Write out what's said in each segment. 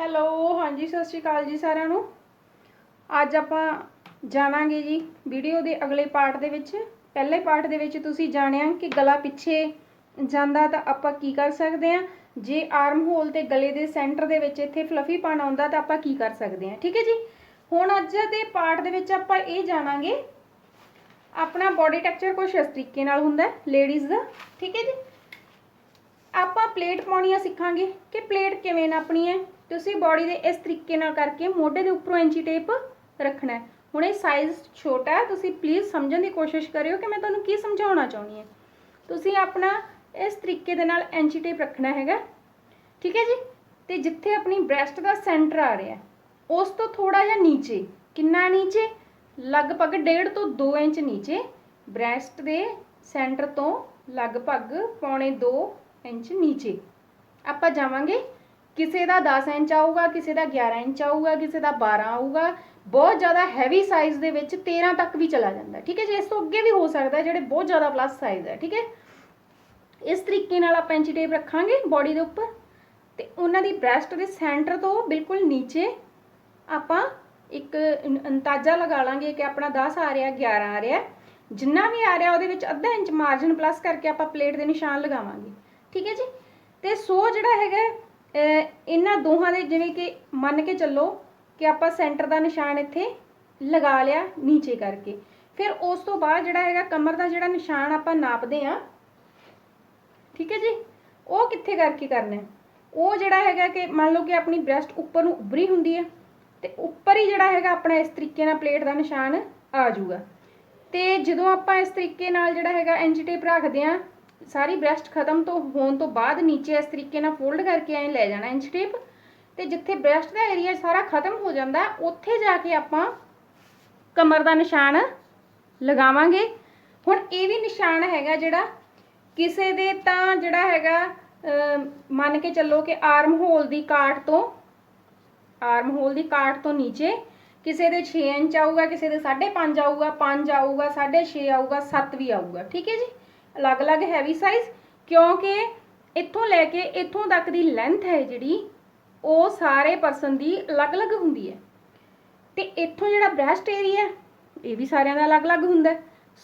Hello, ਹਾਂਜੀ, ਸਤਿ ਸ਼੍ਰੀ ਅਕਾਲ ਜੀ ਸਾਰਿਆਂ ਨੂੰ। ਅੱਜ ਆਪਾਂ ਜਾਣਾਂਗੇ ਜੀ ਵੀਡੀਓ ਦੇ ਅਗਲੇ ਪਾਰਟ ਦੇ ਵਿੱਚ। ਪਹਿਲੇ ਪਾਰਟ ਦੇ ਵਿੱਚ ਤੁਸੀਂ ਜਾਣਿਆ ਕਿ ਗਲਾ ਪਿੱਛੇ ਜਾਂਦਾ ਤਾਂ ਆਪਾਂ ਕੀ ਕਰ ਸਕਦੇ ਹਾਂ? ਜੇ ਆਰਮ ਹੋਲ ਤੇ ਗਲੇ ਦੇ ਸੈਂਟਰ ਦੇ ਵਿੱਚ ਇੱਥੇ ਫਲਫੀ ਪਣ ਆਉਂਦਾ ਤਾਂ ਆਪਾਂ ਕੀ ਕਰ ਸਕਦੇ ਹਾਂ? ਠੀਕ ਹੈ ਜੀ? ਹੁਣ ਅੱਜ ਦੇ ਪਾਰਟ ਦੇ ਵਿੱਚ ਆਪਾਂ ਇਹ ਜਾਣਾਂਗੇ, ਆਪਣਾ ਬੋਡੀ ਟੈਕਸਚਰ ਕੁਝ ਇਸ ਤਰੀਕੇ ਨਾਲ ਹੁੰਦਾ ਲੇਡੀਜ਼ ਦਾ। ਠੀਕ ਹੈ ਜੀ? ਆਪਾਂ ਪਲੇਟ ਪਾਉਣੀਆਂ ਸਿੱਖਾਂਗੇ ਕਿ ਪਲੇਟ ਕਿਵੇਂ ਨਾਪਣੀ ਹੈ? ਤੁਸੀਂ ਬਾਡੀ ਦੇ ਇਸ ਤਰੀਕੇ ਨਾਲ ਕਰਕੇ ਮੋਢੇ ਦੇ ਉੱਪਰੋਂ ਇੰਚੀ ਟੇਪ ਰੱਖਣਾ ਹੈ। ਹੁਣ ਇਹ ਸਾਈਜ਼ ਛੋਟਾ ਹੈ, ਤੁਸੀਂ ਪਲੀਜ਼ ਸਮਝਣ ਦੀ ਕੋਸ਼ਿਸ਼ ਕਰਿਓ ਕਿ ਮੈਂ ਤੁਹਾਨੂੰ ਕੀ ਸਮਝਾਉਣਾ ਚਾਹੁੰਦੀ ਹਾਂ। ਤੁਸੀਂ ਆਪਣਾ ਇਸ ਤਰੀਕੇ ਦੇ ਨਾਲ ਇੰਚੀ ਟੇਪ ਰੱਖਣਾ ਹੈਗਾ। ਠੀਕ ਹੈ ਜੀ? ਤੇ ਜਿੱਥੇ ਆਪਣੀ ਬ੍ਰੈਸਟ ਦਾ ਸੈਂਟਰ ਆ ਰਿਹਾ ਉਸ ਤੋਂ ਥੋੜਾ ਜਿਹਾ ਨੀਚੇ। ਕਿੰਨਾ ਨੀਚੇ? ਲਗਭਗ 1.5 ਤੋਂ 2 ਇੰਚ ਨੀਚੇ। ਬ੍ਰੈਸਟ ਦੇ ਸੈਂਟਰ ਤੋਂ ਲਗਭਗ ਪੌਣੇ 2 ਇੰਚ ਨੀਚੇ। ਆਪਾਂ ਜਾਵਾਂਗੇ ਕਿਸੇ ਦਾ 10 ਇੰਚ ਆਊਗਾ, ਕਿਸੇ ਦਾ 11 ਇੰਚ ਆਊਗਾ, ਕਿਸੇ ਦਾ 12 ਆਊਗਾ, ਬਹੁਤ ਜ਼ਿਆਦਾ ਹੈਵੀ ਸਾਈਜ਼ ਦੇ ਵਿੱਚ 13 ਤੱਕ ਵੀ ਚਲਾ ਜਾਂਦਾ ਠੀਕ ਹੈ ਜੀ? ਇਸ ਤੋਂ ਅੱਗੇ ਵੀ ਹੋ ਸਕਦਾ ਜਿਹੜੇ ਬਹੁਤ ਜ਼ਿਆਦਾ ਪਲੱਸ ਸਾਈਜ਼ ਹੈ, ਠੀਕ ਹੈ? ਇਸ ਤਰੀਕੇ ਨਾਲ ਆਪਾਂ ਇੰਚੀ ਟੇਪ ਰੱਖਾਂਗੇ ਬਾਡੀ ਦੇ ਉੱਪਰ ਤੇ ਉਹਨਾਂ ਦੀ ਬ੍ਰੈਸਟ ਦੇ ਸੈਂਟਰ ਤੋਂ ਬਿਲਕੁਲ ਨੀਚੇ ਆਪਾਂ ਇੱਕ ਅੰਦਾਜ਼ਾ ਲਗਾ ਲਾਂਗੇ ਕਿ ਆਪਣਾ 10 ਆ ਰਿਹਾ 11 ਆ ਰਿਹਾ ਜਿੰਨਾ ਵੀ ਆ ਰਿਹਾ ਉਹਦੇ ਵਿੱਚ ਅੱਧਾ ਇੰਚ ਮਾਰਜਨ ਪਲੱਸ ਕਰਕੇ ਆਪਾਂ ਪਲੇਟ ਦੇ ਨਿਸ਼ਾਨ ਲਗਾਵਾਂਗੇ, ਠੀਕ ਹੈ ਜੀ? ਤੇ ਸੋ ਜਿਹੜਾ ਹੈਗਾ ਇਹਨਾਂ ਦੋਹਾਂ ਦੇ ਜਿਵੇਂ ਕਿ ਮੰਨ ਕੇ ਚੱਲੋ ਕਿ ਆਪਾਂ ਸੈਂਟਰ ਦਾ ਨਿਸ਼ਾਨ ਇੱਥੇ ਲਗਾ ਲਿਆ ਨੀਚੇ ਕਰਕੇ। ਫਿਰ ਉਸ ਤੋਂ ਬਾਅਦ ਜਿਹੜਾ ਹੈਗਾ ਕਮਰ ਦਾ ਜਿਹੜਾ ਨਿਸ਼ਾਨ ਆਪਾਂ ਨਾਪਦੇ ਆ ਠੀਕ ਹੈ ਜੀ? ਉਹ ਕਿੱਥੇ ਕਰਕੇ ਕਰਨਾ ਉਹ ਜਿਹੜਾ ਹੈਗਾ ਕਿ ਮੰਨ ਲਓ ਕਿ ਆਪਣੀ ਬ੍ਰੈਸਟ ਉੱਪਰ ਨੂੰ ਉੱਭਰੀ ਹੁੰਦੀ ਹੈ ਤੇ ਉੱਪਰ ਹੀ ਜਿਹੜਾ ਹੈਗਾ ਆਪਣਾ ਇਸ ਤਰੀਕੇ ਨਾਲ ਪਲੇਟ ਦਾ ਨਿਸ਼ਾਨ ਆ ਜਾਊਗਾ। ਤੇ ਜਦੋਂ ਆਪਾਂ ਇਸ ਤਰੀਕੇ ਨਾਲ ਜਿਹੜਾ ਹੈਗਾ ਇੰਚ ਟੇਪ ਰੱਖਦੇ ਆ ਸਾਰੀ ਬ੍ਰੈਸਟ ਖਤਮ ਤੋਂ ਹੋਣ ਤੋਂ ਬਾਅਦ ਨੀਚੇ ਇਸ ਤਰੀਕੇ ਨਾਲ ਫੋਲਡ ਕਰਕੇ ਐਂ ਲੈ ਜਾਣਾ ਇੰਚ ਟੇਪ ਤੇ ਜਿੱਥੇ ਬ੍ਰੈਸਟ ਦਾ ਏਰੀਆ ਸਾਰਾ ਖਤਮ ਹੋ ਜਾਂਦਾ, ਉੱਥੇ ਜਾ ਕੇ ਆਪਾਂ ਕਮਰ ਦਾ ਨਿਸ਼ਾਨ ਲਗਾਵਾਂਗੇ। ਹੁਣ ਇਹ ਵੀ ਨਿਸ਼ਾਨ ਹੈਗਾ ਜਿਹੜਾ ਕਿਸੇ ਦੇ ਤਾਂ ਜਿਹੜਾ ਹੈਗਾ ਮੰਨ ਕੇ ਚੱਲੋ ਕਿ ਆਰਮ ਹੋਲ ਦੀ ਕਾਟ ਤੋਂ ਆਰਮ ਹੋਲ ਦੀ ਕਾਟ ਤੋਂ ਨੀਚੇ ਕਿਸੇ ਦੇ 6 ਇੰਚ ਆਊਗਾ, ਕਿਸੇ ਦੇ 5.5 ਆਊਗਾ 5 ਆਊਗਾ 6.5 ਆਊਗਾ 7 ਵੀ ਆਊਗਾ, ਠੀਕ ਹੈ ਜੀ? ਅਲੱਗ-ਅਲੱਗ ਹੈਵੀ ਸਾਈਜ਼ ਕਿਉਂਕਿ ਇੱਥੋਂ ਲੈ ਕੇ ਇੱਥੋਂ ਤੱਕ ਦੀ ਲੈਂਥ ਹੈ ਜਿਹੜੀ, ਉਹ ਸਾਰੇ ਪਰਸਨ ਦੀ ਅਲੱਗ-ਅਲੱਗ ਹੁੰਦੀ ਹੈ। ਤੇ ਇੱਥੋਂ ਜਿਹੜਾ ਬ੍ਰੈਸਟ ਏਰੀਆ ਇਹ ਵੀ ਸਾਰਿਆਂ ਦਾ ਅਲੱਗ-ਅਲੱਗ ਹੁੰਦਾ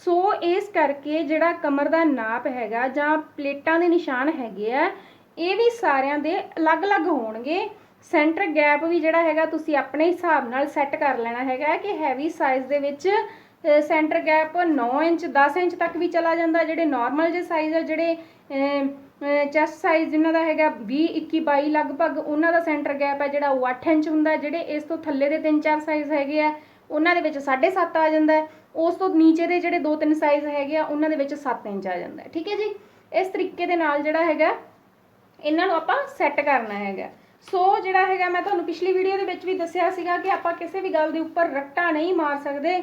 ਸੋ ਇਸ ਕਰਕੇ ਜਿਹੜਾ ਕਮਰ ਦਾ ਨਾਪ ਹੈਗਾ ਜਾਂ ਪਲੇਟਾਂ ਦੇ ਨਿਸ਼ਾਨ ਹੈਗੇ ਆ, ਇਹ ਵੀ ਸਾਰਿਆਂ ਦੇ ਅਲੱਗ-ਅਲੱਗ ਹੋਣਗੇ। ਸੈਂਟਰ ਗੈਪ ਵੀ ਜਿਹੜਾ ਹੈਗਾ, ਤੁਸੀਂ ਆਪਣੇ ਹਿਸਾਬ ਨਾਲ ਸੈੱਟ ਕਰ ਲੈਣਾ ਹੈਗਾ ਕਿ ਹੈਵੀ ਸਾਈਜ਼ ਦੇ ਵਿੱਚ ਸੈਂਟਰ ਗੈਪ 9 ਇੰਚ 10 ਇੰਚ ਤੱਕ ਵੀ ਚਲਾ ਜਾਂਦਾ, ਜਿਹੜੇ ਨਾਰਮਲ ਜੇ ਸਾਈਜ਼ ਆ, ਜਿਹੜੇ ਚੈਸਟ ਸਾਈਜ਼ ਜਿਨ੍ਹਾਂ ਦਾ ਹੈਗਾ 20 21 22 ਲਗਭਗ, ਉਹਨਾਂ ਦਾ ਸੈਂਟਰ ਗੈਪ ਹੈ ਜਿਹੜਾ ਉਹ 8 ਇੰਚ ਹੁੰਦਾ, ਜਿਹੜੇ ਇਸ ਤੋਂ ਥੱਲੇ ਦੇ 3-4 ਸਾਈਜ਼ ਹੈਗੇ ਆ, ਉਹਨਾਂ ਦੇ ਵਿੱਚ 7.5 ਆ ਜਾਂਦਾ, ਉਸ ਤੋਂ ਨੀਚੇ ਦੇ ਜਿਹੜੇ 2-3 ਸਾਈਜ਼ ਹੈਗੇ ਆ, ਉਹਨਾਂ ਦੇ ਵਿੱਚ 7 ਇੰਚ ਆ ਜਾਂਦਾ, ਠੀਕ ਹੈ ਜੀ? ਇਸ ਤਰੀਕੇ ਦੇ ਨਾਲ ਜਿਹੜਾ ਹੈਗਾ, ਇਹਨਾਂ ਨੂੰ ਆਪਾਂ ਸੈੱਟ ਕਰਨਾ ਹੈਗਾ। ਸੋ ਜਿਹੜਾ ਹੈਗਾ, ਮੈਂ ਤੁਹਾਨੂੰ ਪਿਛਲੀ ਵੀਡੀਓ ਦੇ ਵਿੱਚ ਵੀ ਦੱਸਿਆ ਸੀਗਾ ਕਿ ਆਪਾਂ ਕਿਸੇ ਵੀ ਗੱਲ ਦੇ ਉੱਪਰ ਰੱਟਾ ਨਹੀਂ ਮਾਰ ਸਕਦੇ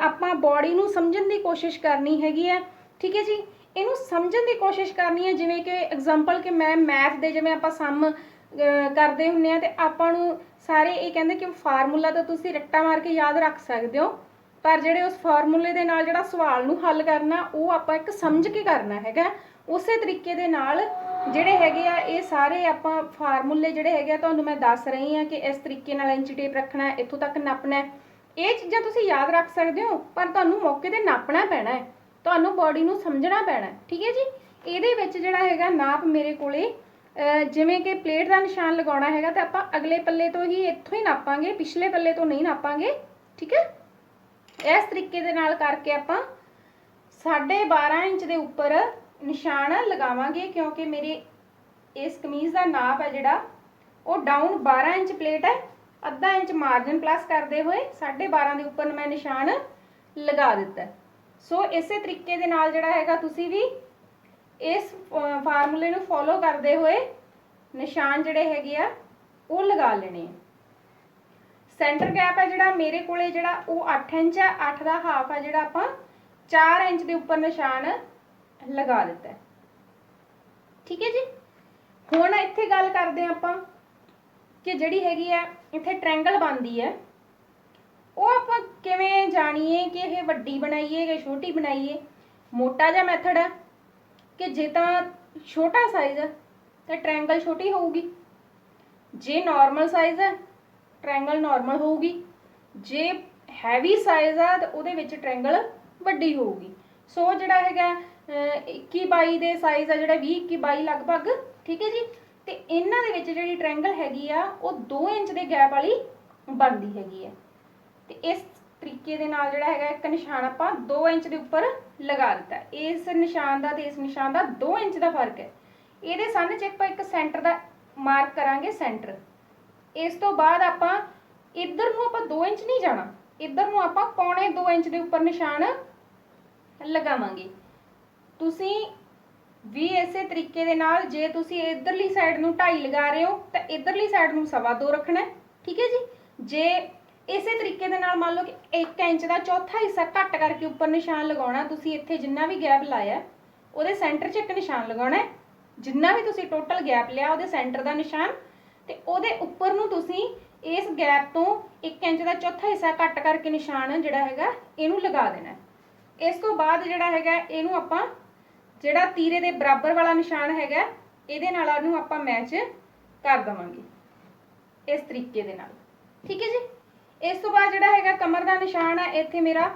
ਆਪਾਂ ਬਾਡੀ ਨੂੰ ਸਮਝਣ ਦੀ ਕੋਸ਼ਿਸ਼ ਕਰਨੀ ਹੈਗੀ ਹੈ ਠੀਕ ਹੈ ਜੀ? ਇਹਨੂੰ ਸਮਝਣ ਦੀ ਕੋਸ਼ਿਸ਼ ਕਰਨੀ ਹੈ ਜਿਵੇਂ ਕਿ ਐਗਜ਼ਾਮਪਲ ਕਿ ਮੈਂ ਮੈਥ ਦੇ ਜਿਵੇਂ ਆਪਾਂ ਸਮ ਕਰਦੇ ਹੁੰਨੇ ਆ ਤੇ ਆਪਾਂ ਨੂੰ ਸਾਰੇ ਇਹ ਕਹਿੰਦੇ ਕਿ ਫਾਰਮੂਲਾ ਤਾਂ ਤੁਸੀਂ ਰੱਟਾ ਮਾਰ ਕੇ ਯਾਦ ਰੱਖ ਸਕਦੇ ਹੋ, ਪਰ ਜਿਹੜੇ ਉਸ ਫਾਰਮੂਲੇ ਦੇ ਨਾਲ ਜਿਹੜਾ ਸਵਾਲ ਨੂੰ ਹੱਲ ਕਰਨਾ, ਉਹ ਆਪਾਂ ਇੱਕ ਸਮਝ ਕੇ ਕਰਨਾ ਹੈਗਾ। ਉਸੇ ਤਰੀਕੇ ਦੇ ਨਾਲ ਜਿਹੜੇ ਹੈਗੇ ਆ, ਇਹ ਸਾਰੇ ਆਪਾਂ ਫਾਰਮੂਲੇ ਜਿਹੜੇ ਹੈਗੇ ਆ, ਤੁਹਾਨੂੰ ਮੈਂ ਦੱਸ ਰਹੀ ਆ ਕਿ ਇਸ ਤਰੀਕੇ ਨਾਲ ਇੰਚ ਟੇਪ ਰੱਖਣਾ, ਇੱਥੋਂ ਤੱਕ ਨਾਪਣਾ ਇਹ ਚੀਜ਼ਾਂ ਤੁਸੀਂ ਯਾਦ ਰੱਖ ਸਕਦੇ ਹੋ, ਪਰ ਤੁਹਾਨੂੰ ਮੌਕੇ ਤੇ ਨਾਪਣਾ ਪੈਣਾ ਹੈ। ਤੁਹਾਨੂੰ ਬਾਡੀ ਨੂੰ ਸਮਝਣਾ ਪੈਣਾ ਹੈ। ਠੀਕ ਹੈ ਜੀ? ਇਹਦੇ ਵਿੱਚ ਜਿਹੜਾ ਹੈਗਾ ਨਾਪ ਮੇਰੇ ਕੋਲੇ ਜਿਵੇਂ ਕਿ ਪਲੇਟ ਦਾ ਨਿਸ਼ਾਨ ਲਗਾਉਣਾ ਹੈਗਾ ਤੇ ਆਪਾਂ ਅਗਲੇ ਪੱਲੇ ਤੋਂ ਹੀ ਇੱਥੋਂ ਹੀ ਨਾਪਾਂਗੇ, ਪਿਛਲੇ ਪੱਲੇ ਤੋਂ ਨਹੀਂ ਨਾਪਾਂਗੇ। ਠੀਕ ਹੈ? ਇਸ ਤਰੀਕੇ ਦੇ ਨਾਲ ਕਰਕੇ ਆਪਾਂ 12.5 ਇੰਚ ਦੇ ਉੱਪਰ ਨਿਸ਼ਾਨ ਲਗਾਵਾਂਗੇ, ਕਿਉਂਕਿ ਮੇਰੇ ਇਸ ਕਮੀਜ਼ ਦਾ ਨਾਪ ਹੈ ਜਿਹੜਾ, ਉਹ ਡਾਊਨ 12 ਇੰਚ ਪਲੇਟ ਹੈ। ਅੱਧਾ ਇੰਚ ਮਾਰਜਨ ਪਲੱਸ ਕਰਦੇ ਹੋਏ 12.5 ਦੇ ਉੱਪਰ ਮੈਂ ਨਿਸ਼ਾਨ ਲਗਾ ਦਿੱਤਾ ਸੋ ਇਸੇ ਤਰੀਕੇ ਦੇ ਨਾਲ ਜਿਹੜਾ ਹੈਗਾ ਤੁਸੀਂ ਵੀ ਇਸ ਫਾਰਮੂਲੇ ਨੂੰ ਫੋਲੋ ਕਰਦੇ ਹੋਏ ਨਿਸ਼ਾਨ ਜਿਹੜੇ ਹੈਗੇ ਆ, ਉਹ ਲਗਾ ਲੈਣੇ ਆ। ਸੈਂਟਰ ਗੈਪ ਹੈ ਜਿਹੜਾ ਮੇਰੇ ਕੋਲੇ ਜਿਹੜਾ ਉਹ 8 ਇੰਚ ਹੈ 8 ਦਾ ਹਾਫ ਹੈ ਜਿਹੜਾ ਆਪਾਂ 4 ਇੰਚ ਦੇ ਉੱਪਰ ਨਿਸ਼ਾਨ ਲਗਾ ਦਿੱਤਾ ਠੀਕ ਹੈ ਜੀ? ਹੁਣ ਇੱਥੇ ਗੱਲ ਕਰਦੇ ਹਾਂ ਆਪਾਂ ਕਿ ਜਿਹੜੀ ਹੈਗੀ ਆ ਇੱਥੇ ਟ੍ਰਾਇੰਗਲ ਬਣਦੀ ਹੈ ਉਹ ਆਪਾਂ ਕਿਵੇਂ ਜਾਣੀਏ ਕਿ ਇਹ ਵੱਡੀ ਬਣਾਈਏ ਕਿ ਛੋਟੀ ਬਣਾਈਏ? ਮੋਟਾ ਜਿਹਾ ਮੈਥਡ ਹੈ ਕਿ ਜੇ ਤਾਂ ਛੋਟਾ ਸਾਈਜ਼ ਹੈ ਤਾਂ ਟ੍ਰਾਇੰਗਲ ਛੋਟੀ ਹੋਊਗੀ। ਜੇ ਨਾਰਮਲ ਸਾਈਜ਼ ਹੈ ਟ੍ਰਾਇੰਗਲ ਨਾਰਮਲ ਹੋਊਗੀ। ਜੇ ਹੈਵੀ ਸਾਈਜ਼ ਆ ਤਾਂ ਉਹਦੇ ਵਿੱਚ ਟ੍ਰਾਇੰਗਲ ਵੱਡੀ ਹੋਊਗੀ। ਸੋ ਜਿਹੜਾ ਹੈਗਾ ਅਹ, 21 22 ਦੇ ਸਾਈਜ਼ ਆ ਜਿਹੜਾ 20 21 22 ਲਗਭਗ ਠੀਕ ਹੈ ਜੀ? ਤੇ ਇਹਨਾਂ ਦੇ ਵਿੱਚ ਜਿਹੜੀ ਟ੍ਰਾਇੰਗਲ ਹੈਗੀ ਆ, ਉਹ 2 ਇੰਚ ਦੇ ਗੈਪ ਵਾਲੀ ਬਣਦੀ ਹੈਗੀ ਹੈ ਤੇ ਇਸ ਤਰੀਕੇ ਦੇ ਨਾਲ ਜਿਹੜਾ ਹੈਗਾ, ਇੱਕ ਨਿਸ਼ਾਨ ਆਪਾਂ 2 ਇੰਚ ਦੇ ਉੱਪਰ ਲਗਾ ਦਿੱਤਾ। ਇਸ ਨਿਸ਼ਾਨ ਦਾ ਤੇ ਇਸ ਨਿਸ਼ਾਨ ਦਾ 2 ਇੰਚ ਦਾ ਫ਼ਰਕ ਹੈ। ਇਹਦੇ ਸਾਹਮਣੇ ਚ ਆਪਾਂ ਇੱਕ ਸੈਂਟਰ ਦਾ ਮਾਰਕ ਕਰਾਂਗੇ ਸੈਂਟਰ ਇਸ ਤੋਂ ਬਾਅਦ ਆਪਾਂ ਇੱਧਰ ਨੂੰ ਆਪਾਂ 2 ਇੰਚ ਨਹੀਂ ਜਾਣਾ, ਇੱਧਰ ਨੂੰ ਆਪਾਂ ਪੌਣੇ 2 ਇੰਚ ਦੇ ਉੱਪਰ ਨਿਸ਼ਾਨ ਲਗਾਵਾਂਗੇ। ਤੁਸੀਂ ਵੀ ਇਸੇ ਤਰੀਕੇ ਦੇ ਨਾਲ ਜੇ ਤੁਸੀਂ ਇਧਰਲੀ ਸਾਈਡ ਨੂੰ 2.5 ਲਗਾ ਰਹੇ ਹੋ, ਤਾਂ ਇਧਰਲੀ ਸਾਈਡ ਨੂੰ ਸਵਾ ਦੋ ਰੱਖਣਾ ਠੀਕ ਹੈ ਜੀ? ਜੇ ਇਸੇ ਤਰੀਕੇ ਦੇ ਨਾਲ ਮੰਨ ਲਓ ਕਿ 1 ਇੰਚ ਦਾ ਚੌਥਾ ਹਿੱਸਾ ਘੱਟ ਕਰਕੇ ਉੱਪਰ ਨਿਸ਼ਾਨ ਲਗਾਉਣਾ, ਤੁਸੀਂ ਇੱਥੇ ਜਿੰਨਾ ਵੀ ਗੈਪ ਲਾਇਆ, ਉਹਦੇ ਸੈਂਟਰ 'ਚ ਇੱਕ ਨਿਸ਼ਾਨ ਲਗਾਉਣਾ ਹੈ। ਜਿੰਨਾ ਵੀ ਤੁਸੀਂ ਟੋਟਲ ਗੈਪ ਲਿਆ, ਉਹਦੇ ਸੈਂਟਰ ਦਾ ਨਿਸ਼ਾਨ, ਤੇ ਉਹਦੇ ਉੱਪਰ ਨੂੰ ਤੁਸੀਂ ਇਸ ਗੈਪ ਤੋਂ 1 ਇੰਚ ਦਾ ਚੌਥਾ ਹਿੱਸਾ ਘੱਟ ਕਰਕੇ ਨਿਸ਼ਾਨ ਜਿਹੜਾ ਹੈਗਾ, ਇਹਨੂੰ ਲਗਾ ਦੇਣਾ ਇਸ ਤੋਂ ਬਾਅਦ ਜਿਹੜਾ ਹੈਗਾ, ਇਹਨੂੰ ਆਪਾਂ ਜਿਹੜਾ ਤੀਰੇ ਦੇ ਬਰਾਬਰ ਵਾਲਾ ਨਿਸ਼ਾਨ ਹੈਗਾ, ਇਹਦੇ ਨਾਲ ਇਹਨੂੰ ਆਪਾਂ ਮੈਚ ਕਰ ਦਵਾਂਗੇ। ਇਸ ਤਰੀਕੇ ਦੇ ਨਾਲ। ਠੀਕ ਹੈ ਜੀ? ਇਸ ਤੋਂ ਬਾਅਦ ਜਿਹੜਾ ਹੈਗਾ ਕਮਰ ਦਾ ਨਿਸ਼ਾਨ ਹੈ ਇੱਥੇ ਮੇਰਾ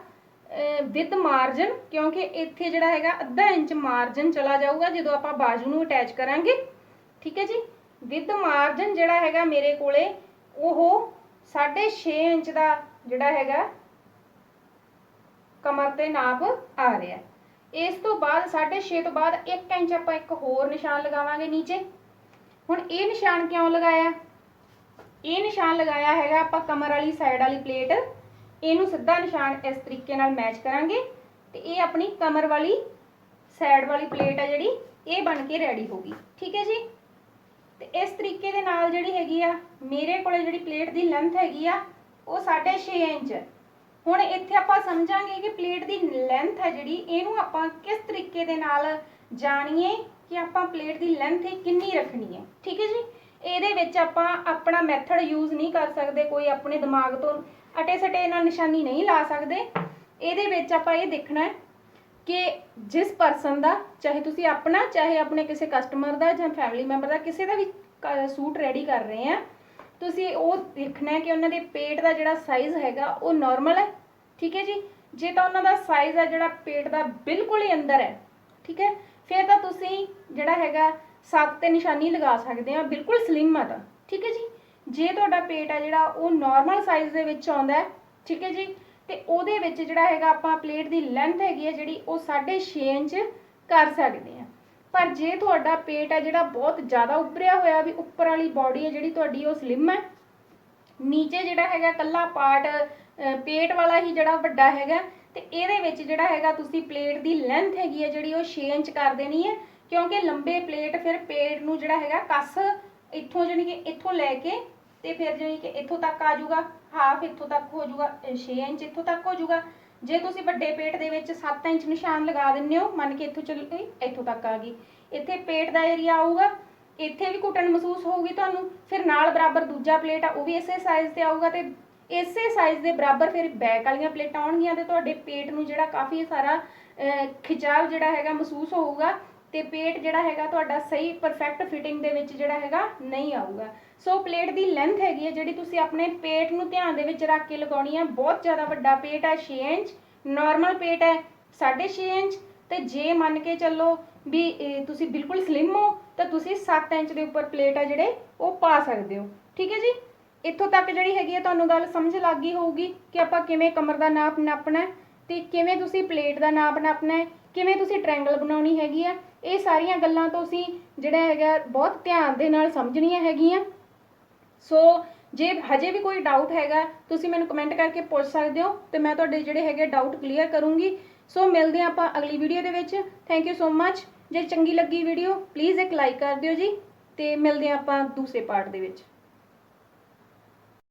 ਵਿਦ ਮਾਰਜਨ ਕਿਉਂਕਿ ਇੱਥੇ ਜਿਹੜਾ ਹੈਗਾ ਅੱਧਾ ਇੰਚ ਮਾਰਜਨ ਚਲਾ ਜਾਊਗਾ, ਜਦੋਂ ਆਪਾਂ ਬਾਜੂ ਨੂੰ ਅਟੈਚ ਕਰਾਂਗੇ। ਠੀਕ ਹੈ ਜੀ? ਵਿਦ ਮਾਰਜਨ ਜਿਹੜਾ ਹੈਗਾ ਮੇਰੇ ਕੋਲੇ, ਉਹ 6.5 ਇੰਚ ਦਾ ਜਿਹੜਾ ਹੈਗਾ ਕਮਰ ਤੇ ਨਾਪ ਆ ਰਿਹਾ। ਇਸ ਤੋਂ ਬਾਅਦ 6.5 ਤੋਂ ਬਾਅਦ 1 ਇੰਚ ਆਪਾਂ ਇੱਕ ਹੋਰ ਨਿਸ਼ਾਨ ਲਗਾਵਾਂਗੇ ਨੀਚੇ। ਹੁਣ ਇਹ ਨਿਸ਼ਾਨ ਕਿਉਂ ਲਗਾਇਆ? ਇਹ ਨਿਸ਼ਾਨ ਲਗਾਇਆ ਹੈਗਾ ਆਪਾਂ ਕਮਰ ਵਾਲੀ ਸਾਈਡ ਵਾਲੀ ਪਲੇਟ ਇਹਨੂੰ ਸਿੱਧਾ ਨਿਸ਼ਾਨ ਇਸ ਤਰੀਕੇ ਨਾਲ ਮੈਚ ਕਰਾਂਗੇ ਤੇ ਇਹ ਆਪਣੀ ਕਮਰ ਵਾਲੀ ਸਾਈਡ ਵਾਲੀ ਪਲੇਟ ਆ ਜਿਹੜੀ, ਇਹ ਬਣ ਕੇ ਰੈਡੀ ਹੋ ਗਈ। ਠੀਕ ਹੈ ਜੀ? ਤੇ ਇਸ ਤਰੀਕੇ ਦੇ ਨਾਲ ਜਿਹੜੀ ਹੈਗੀ ਆ, ਮੇਰੇ ਕੋਲੇ ਜਿਹੜੀ ਪਲੇਟ ਦੀ ਲੈਂਥ ਹੈਗੀ ਆ, ਉਹ 6.5 ਇੰਚ। ਹੈ ਹੁਣ ਇੱਥੇ ਆਪਾਂ ਸਮਝਾਂਗੇ ਕਿ ਪਲੇਟ ਦੀ ਲੈਂਥ ਹੈ ਜਿਹੜੀ, ਇਹਨੂੰ ਆਪਾਂ ਕਿਸ ਤਰੀਕੇ ਦੇ ਨਾਲ ਜਾਣੀਏ ਕਿ ਆਪਾਂ ਪਲੇਟ ਦੀ ਲੈਂਥ ਕਿੰਨੀ ਰੱਖਣੀ ਹੈ। ਠੀਕ ਹੈ ਜੀ? ਇਹਦੇ ਵਿੱਚ ਆਪਾਂ ਆਪਣਾ ਮੈਥਡ ਯੂਜ਼ ਨਹੀਂ ਕਰ ਸਕਦੇ, ਕੋਈ ਆਪਣੇ ਦਿਮਾਗ ਤੋਂ ਅਟੇ ਸਟੇ ਨਾਲ ਨਿਸ਼ਾਨੀ ਨਹੀਂ ਲਾ ਸਕਦੇ। ਇਹਦੇ ਵਿੱਚ ਆਪਾਂ ਇਹ ਦੇਖਣਾ ਹੈ ਕਿ ਜਿਸ ਪਰਸਨ ਦਾ, ਚਾਹੇ ਤੁਸੀਂ ਆਪਣਾ, ਚਾਹੇ ਆਪਣੇ ਕਿਸੇ ਕਸਟਮਰ ਦਾ ਜਾਂ ਫੈਮਿਲੀ ਮੈਂਬਰ ਦਾ, ਕਿਸੇ ਦਾ ਵੀ ਸੂਟ ਰੈਡੀ ਕਰ ਰਹੇ ਆ ਤੁਸੀਂ ਉਹ ਦੇਖਣਾ ਹੈ ਕਿ ਉਹਨਾਂ ਦੇ ਪੇਟ ਦਾ ਜਿਹੜਾ ਸਾਈਜ਼ ਹੈਗਾ, ਉਹ ਨਾਰਮਲ ਹੈ। ਠੀਕ ਹੈ ਜੀ? ਜੇ ਤਾਂ ਉਹਨਾਂ ਦਾ ਸਾਈਜ਼ ਹੈ ਜਿਹੜਾ ਪੇਟ ਦਾ ਬਿਲਕੁਲ ਹੀ ਅੰਦਰ ਹੈ, ਠੀਕ ਹੈ? ਫਿਰ ਤਾਂ ਤੁਸੀਂ ਜਿਹੜਾ ਹੈਗਾ ਸੱਤ ਤੇ ਨਿਸ਼ਾਨੀ ਲਗਾ ਸਕਦੇ ਆ ਬਿਲਕੁਲ ਸਲਿਮ ਆ ਤਾਂ। ਠੀਕ ਹੈ ਜੀ? ਜੇ ਤੁਹਾਡਾ ਪੇਟ ਹੈ ਜਿਹੜਾ, ਉਹ ਨਾਰਮਲ ਸਾਈਜ਼ ਦੇ ਵਿੱਚ ਆਉਂਦਾ ਹੈ, ਠੀਕ ਹੈ ਜੀ? ਤੇ ਉਹਦੇ ਵਿੱਚ ਜਿਹੜਾ ਹੈਗਾ ਆਪਾਂ ਪਲੇਟ ਦੀ ਲੈਂਥ ਹੈਗੀ ਹੈ ਜਿਹੜੀ, ਉਹ 6.5 ਇੰਚ ਕਰ ਸਕਦੇ ਆ ਪਰ ਜੇ ਤੁਹਾਡਾ ਪੇਟ ਹੈ ਜਿਹੜਾ ਬਹੁਤ ਜ਼ਿਆਦਾ ਉੱਭਰਿਆ ਹੋਇਆ ਵੀ ਉੱਪਰ ਵਾਲੀ ਬਾਡੀ ਹੈ ਜਿਹੜੀ ਤੁਹਾਡੀ ਉਹ ਸਲਿਮ ਹੈ ਨੀਚੇ ਜਿਹੜਾ ਹੈਗਾ ਕੱਲਾ ਪਾਰਟ ਪੇਟ ਵਾਲਾ ਹੀ ਜਿਹੜਾ ਵੱਡਾ ਹੈਗਾ, ਤੇ ਇਹਦੇ ਵਿੱਚ ਜਿਹੜਾ ਹੈਗਾ ਤੁਸੀਂ ਪਲੇਟ ਦੀ ਲੈਂਥ ਹੈਗੀ ਹੈ ਜਿਹੜੀ ਉਹ 6 ਇੰਚ ਕਰ ਦੇਣੀ ਹੈ ਕਿਉਂਕਿ ਲੰਬੇ ਪਲੇਟ ਫਿਰ ਪੇਟ ਨੂੰ ਜਿਹੜਾ ਹੈਗਾ ਕੱਸ ਇੱਥੋਂ ਜਾਣੀ ਕਿ ਇੱਥੋਂ ਲੈ ਕੇ ਤੇ ਫਿਰ ਜਾਣੀ ਕਿ ਇੱਥੋਂ ਤੱਕ ਆ ਜਾਊਗਾ ਹਾਫ ਇੱਥੋਂ ਤੱਕ ਹੋ ਜਾਊਗਾ 6 ਇੰਚ ਇੱਥੋਂ ਤੱਕ ਹੋ ਜਾਊਗਾ। ਜੇ ਤੁਸੀਂ ਵੱਡੇ ਪੇਟ ਦੇ ਵਿੱਚ 7 ਇੰਚ ਨਿਸ਼ਾਨ ਲਗਾ ਦਿੰਦੇ ਹੋ ਮੰਨ ਕੇ ਇੱਥੋਂ ਚੱਲ ਗਈ ਇੱਥੋਂ ਤੱਕ ਆ ਗਈ। ਇੱਥੇ ਪੇਟ ਦਾ ਏਰੀਆ ਆਊਗਾ ਇੱਥੇ ਵੀ ਘੁਟਣ ਮਹਿਸੂਸ ਹੋਊਗੀ ਤੁਹਾਨੂੰ ਫਿਰ ਨਾਲ ਬਰਾਬਰ ਦੂਜਾ ਪਲੇਟ ਆ ਉਹ ਵੀ ਇਸੇ ਸਾਈਜ਼ ਤੇ ਆਊਗਾ ਤੇ ਇਸੇ ਸਾਈਜ਼ ਦੇ ਬਰਾਬਰ ਫਿਰ ਬੈਕ ਵਾਲੀਆਂ ਪਲੇਟਾਂ ਆਉਣਗੀਆਂ ਤੇ ਤੁਹਾਡੇ ਪੇਟ ਨੂੰ ਜਿਹੜਾ ਕਾਫੀ ਸਾਰਾ ਅਹ, ਖਿਚਾਵ ਜਿਹੜਾ ਹੈਗਾ ਮਹਿਸੂਸ ਹੋਊਗਾ ਤੇ ਪੇਟ ਜਿਹੜਾ ਹੈਗਾ ਤੁਹਾਡਾ ਸਹੀ ਪਰਫੈਕਟ ਫਿਟਿੰਗ ਦੇ ਵਿੱਚ ਜਿਹੜਾ ਹੈਗਾ ਨਹੀਂ ਆਊਗਾ। ਸੋ ਪਲੇਟ ਦੀ ਲੈਂਥ ਹੈਗੀ ਹੈ ਜਿਹੜੀ ਤੁਸੀਂ ਆਪਣੇ ਪੇਟ ਨੂੰ ਧਿਆਨ ਦੇ ਵਿੱਚ ਰੱਖ ਕੇ ਲਗਾਉਣੀ ਹੈ ਬਹੁਤ ਜ਼ਿਆਦਾ ਵੱਡਾ ਪੇਟ ਹੈ 6 ਇੰਚ। ਨਾਰਮਲ ਪੇਟ ਹੈ 6.5 ਇੰਚ। ਤੇ ਜੇ ਮੰਨ ਕੇ ਚੱਲੋ ਵੀ ਤੁਸੀਂ ਬਿਲਕੁਲ ਸਲਿਮ ਹੋ, ਤਾਂ ਤੁਸੀਂ 7 ਇੰਚ ਦੇ ਉੱਪਰ ਪਲੇਟ ਆ ਜਿਹੜੇ ਉਹ ਪਾ ਸਕਦੇ ਹੋ। ਠੀਕ ਹੈ ਜੀ? ਇੱਥੋਂ ਤੱਕ ਜਿਹੜੀ ਹੈਗੀ ਹੈ, ਤੁਹਾਨੂੰ ਗੱਲ ਸਮਝ ਲੱਗ ਗਈ ਹੋਊਗੀ ਕਿ ਆਪਾਂ ਕਿਵੇਂ ਕਮਰ ਦਾ ਨਾਪ ਨਾਪਣਾ ਹੈ। ਤੇ ਕਿਵੇਂ ਤੁਸੀਂ ਪਲੇਟ ਦਾ ਨਾਪ ਨਾਪਣਾ ਹੈ? ਕਿਵੇਂ ਤੁਸੀਂ ਟ੍ਰਾਇੰਗਲ ਬਣਾਉਣੀ ਹੈਗੀ ਆ? ਇਹ ਸਾਰੀਆਂ ਗੱਲਾਂ ਤੋਂ ਅਸੀਂ ਜਿਹੜਾ ਹੈਗਾ ਬਹੁਤ ਧਿਆਨ ਦੇ ਨਾਲ ਸਮਝਣੀਆਂ ਹੈਗੀਆਂ। ਸੋ ਜੇ ਹਜੇ ਵੀ ਕੋਈ ਡਾਊਟ ਹੈਗਾ, ਤੁਸੀਂ ਮੈਨੂੰ ਕਮੈਂਟ ਕਰਕੇ ਪੁੱਛ ਸਕਦੇ ਹੋ ਤੇ ਮੈਂ ਤੁਹਾਡੇ ਜਿਹੜੇ ਹੈਗੇ ਡਾਊਟ ਕਲੀਅਰ ਕਰੂੰਗੀ। ਸੋ ਮਿਲਦੇ ਹਾਂ ਆਪਾਂ ਅਗਲੀ ਵੀਡੀਓ ਦੇ ਵਿੱਚ। ਥੈਂਕ ਯੂ ਸੋ ਮੱਚ ਜੇ ਚੰਗੀ ਲੱਗੀ ਵੀਡੀਓ ਪਲੀਜ਼ ਇੱਕ ਲਾਈਕ ਕਰ ਦਿਓ ਜੀ ਤੇ ਮਿਲਦੇ ਹਾਂ ਆਪਾਂ ਦੂਸਰੇ ਪਾਰਟ ਦੇ ਵਿੱਚ।